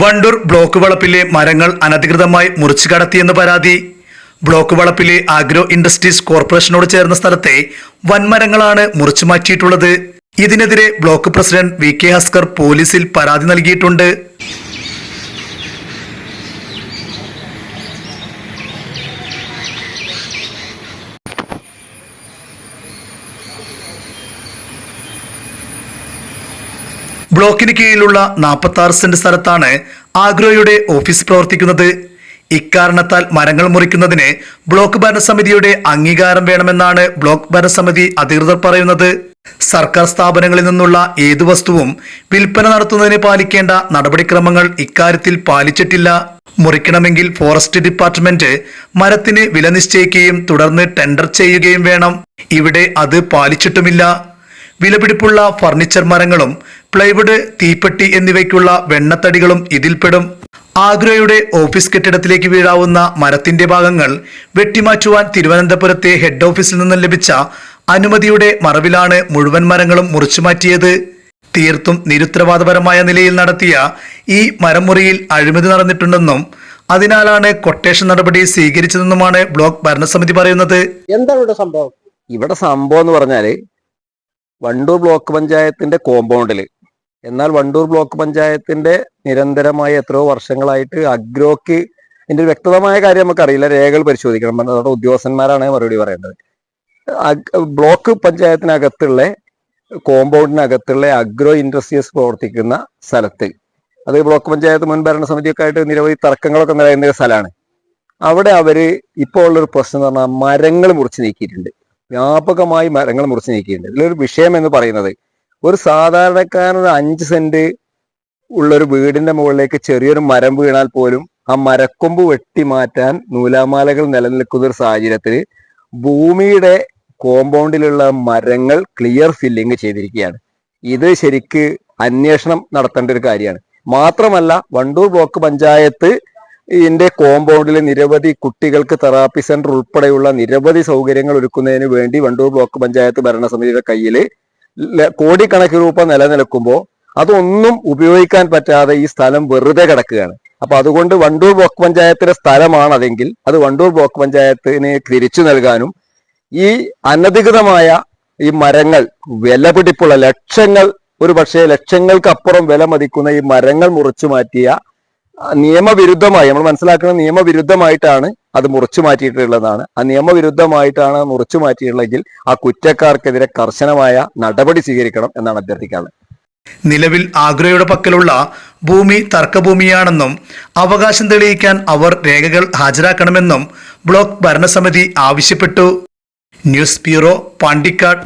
Wandoor block വളപ്പിലെ മരങ്ങൾ അനധികൃതമായി മുറിച്ചു കടത്തിയെന്ന് പരാതി. ബ്ലോക്ക് വളപ്പിലെ ആഗ്രോ ഇൻഡസ്ട്രീസ് കോർപ്പറേഷനോട് ചേർന്ന സ്ഥലത്തെ വൻമരങ്ങളാണ് മുറിച്ചു മാറ്റിയിട്ടുള്ളത്. ഇതിനെതിരെ block president V K Haskar പോലീസിൽ പരാതി നൽകിയിട്ടുണ്ട്. ബ്ലോക്കിന് കീഴിലുള്ള നാൽപ്പത്തി ആറ് സെന്റ് സ്ഥലത്താണ് ആഗ്രോയുടെ ഓഫീസ് പ്രവർത്തിക്കുന്നത്. ഇക്കാരണത്താൽ മരങ്ങൾ മുറിക്കുന്നതിന് ബ്ലോക്ക് ഭരണസമിതിയുടെ അംഗീകാരം വേണമെന്നാണ് ബ്ലോക്ക് ഭരണസമിതി അധികൃതർ പറയുന്നത്. സർക്കാർ സ്ഥാപനങ്ങളിൽ നിന്നുള്ള ഏതു വസ്തുവും വിൽപ്പന നടത്തുന്നതിന് പാലിക്കേണ്ട നടപടിക്രമങ്ങൾ ഇക്കാര്യത്തിൽ പാലിച്ചിട്ടില്ല. മുറിക്കണമെങ്കിൽ ഫോറസ്റ്റ് ഡിപ്പാർട്ട്മെന്റ് മരത്തിന് വില നിശ്ചയിക്കുകയും തുടർന്ന് ടെൻഡർ ചെയ്യുകയും വേണം. ഇവിടെ അത് പാലിച്ചിട്ടുമില്ല. വിലപിടിപ്പുള്ള ഫർണിച്ചർ മരങ്ങളും പ്ലൈവുഡ് തീപ്പെട്ടി എന്നിവയ്ക്കുള്ള വെണ്ണത്തടികളും ഇതിൽപ്പെടും. ആഗ്രയുടെ ഓഫീസ് കെട്ടിടത്തിലേക്ക് വീഴാവുന്ന മരത്തിന്റെ ഭാഗങ്ങൾ വെട്ടിമാറ്റുവാൻ തിരുവനന്തപുരത്തെ ഹെഡ് ഓഫീസിൽ നിന്നും ലഭിച്ച അനുമതിയുടെ മറവിലാണ് മുഴുവൻ മരങ്ങളും മുറിച്ചുമാറ്റിയത് തീർത്തും നിരുത്തരവാദപരമായ നിലയിൽ നടത്തിയ ഈ മരമുറിയിൽ അഴിമതി നടന്നിട്ടുണ്ടെന്നും അതിനാലാണ് കൊട്ടേഷൻ നടപടി സ്വീകരിച്ചതെന്നുമാണ് ബ്ലോക്ക് ഭരണസമിതി പറയുന്നത്. എന്താണ് ഇവിടെ സംഭവം? ഇവിടെ സംഭവം എന്ന് പറഞ്ഞാൽ വണ്ടൂർ ബ്ലോക്ക് പഞ്ചായത്തിന്റെ കോമ്പൗണ്ടിൽ എന്നാൽ വണ്ടൂർ ബ്ലോക്ക് പഞ്ചായത്തിന്റെ നിരന്തരമായ എത്രയോ വർഷങ്ങളായിട്ട് അഗ്രോക്ക് ഇതിന്റെ ഒരു വ്യക്തമായ കാര്യം നമുക്കറിയില്ല. രേഖകൾ പരിശോധിക്കണം. നമ്മുടെ ഉദ്യോഗസ്ഥന്മാരാണ് മറുപടി പറയേണ്ടത് ബ്ലോക്ക് പഞ്ചായത്തിനകത്തുള്ള കോമ്പൗണ്ടിനകത്തുള്ള അഗ്രോ ഇൻഡസ്ട്രീസ് പ്രവർത്തിക്കുന്ന സ്ഥലത്ത് അത് ബ്ലോക്ക് പഞ്ചായത്ത് മുൻ ഭരണസമിതിയൊക്കെ ആയിട്ട് നിരവധി തർക്കങ്ങളൊക്കെ നിറയുന്ന ഒരു സ്ഥലമാണ്. അവിടെ അവർ ഇപ്പോൾ ഉള്ളൊരു പ്രശ്നം എന്ന് പറഞ്ഞാൽ മരങ്ങൾ മുറിച്ച് നീക്കിയിട്ടുണ്ട്. വ്യാപകമായി മരങ്ങൾ മുറിച്ച് നീക്കിയിട്ടുണ്ട്. ഇതിലൊരു വിഷയം എന്ന് പറയുന്നത് ഒരു സാധാരണക്കാരൻ അഞ്ച് സെന്റ് ഉള്ളൊരു വീടിന്റെ മുകളിലേക്ക് ചെറിയൊരു മരം വീണാൽ പോലും ആ മരക്കൊമ്പ് വെട്ടി മാറ്റാൻ നൂലാമാലകൾ നിലനിൽക്കുന്ന ഒരു സാഹചര്യത്തിൽ ഭൂമിയുടെ കോമ്പൗണ്ടിലുള്ള മരങ്ങൾ ക്ലിയർ ഫില്ലിങ് ചെയ്തിരിക്കുകയാണ്. ഇത് ശരിക്ക് അന്വേഷണം നടത്തേണ്ട ഒരു കാര്യമാണ്. മാത്രമല്ല വണ്ടൂർ ബ്ലോക്ക് പഞ്ചായത്ത് ഇതിന്റെ കോമ്പൗണ്ടിൽ നിരവധി കുട്ടികൾക്ക് തെറാപ്പി സെന്റർ ഉൾപ്പെടെയുള്ള നിരവധി സൗകര്യങ്ങൾ ഒരുക്കുന്നതിന് വേണ്ടി വണ്ടൂർ ബ്ലോക്ക് പഞ്ചായത്ത് ഭരണസമിതിയുടെ കയ്യിൽ കോടിക്കണക്കിന് രൂപ നിലനിൽക്കുമ്പോൾ അതൊന്നും ഉപയോഗിക്കാൻ പറ്റാതെ ഈ സ്ഥലം വെറുതെ കിടക്കുകയാണ്. അപ്പൊ അതുകൊണ്ട് വണ്ടൂർ ബ്ലോക്ക് പഞ്ചായത്തിന്റെ സ്ഥലമാണ് അതെങ്കിൽ അത് വണ്ടൂർ ബ്ലോക്ക് പഞ്ചായത്തിന് തിരിച്ചു നൽകാനും ഈ അനധികൃതമായ ഈ മരങ്ങൾ വിലപിടിപ്പുള്ള ലക്ഷങ്ങൾ ഒരു പക്ഷേ ലക്ഷങ്ങൾക്കപ്പുറം വില മതിക്കുന്ന ഈ മരങ്ങൾ മുറിച്ചു മാറ്റിയ നിയമവിരുദ്ധമായി നമ്മൾ മനസ്സിലാക്കുന്ന നിയമവിരുദ്ധമായിട്ടാണ് അത് മുറിച്ചു മാറ്റിയിട്ടുള്ളതാണ്. ആ നിയമവിരുദ്ധമായിട്ടാണ് മുറിച്ചു മാറ്റിയിട്ടുള്ളതെങ്കിൽ ആ കുറ്റക്കാർക്കെതിരെ കർശനമായ നടപടി സ്വീകരിക്കണം എന്നാണ് അഭ്യർത്ഥിക്കുന്നത് നിലവിൽ ആഗ്രയുടെ പക്കലുള്ള ഭൂമി തർക്കഭൂമിയാണെന്നും അവകാശം തെളിയിക്കാൻ അവർ രേഖകൾ ഹാജരാക്കണമെന്നും ബ്ലോക്ക് ഭരണസമിതി ആവശ്യപ്പെട്ടു. News bureau Pandikkad.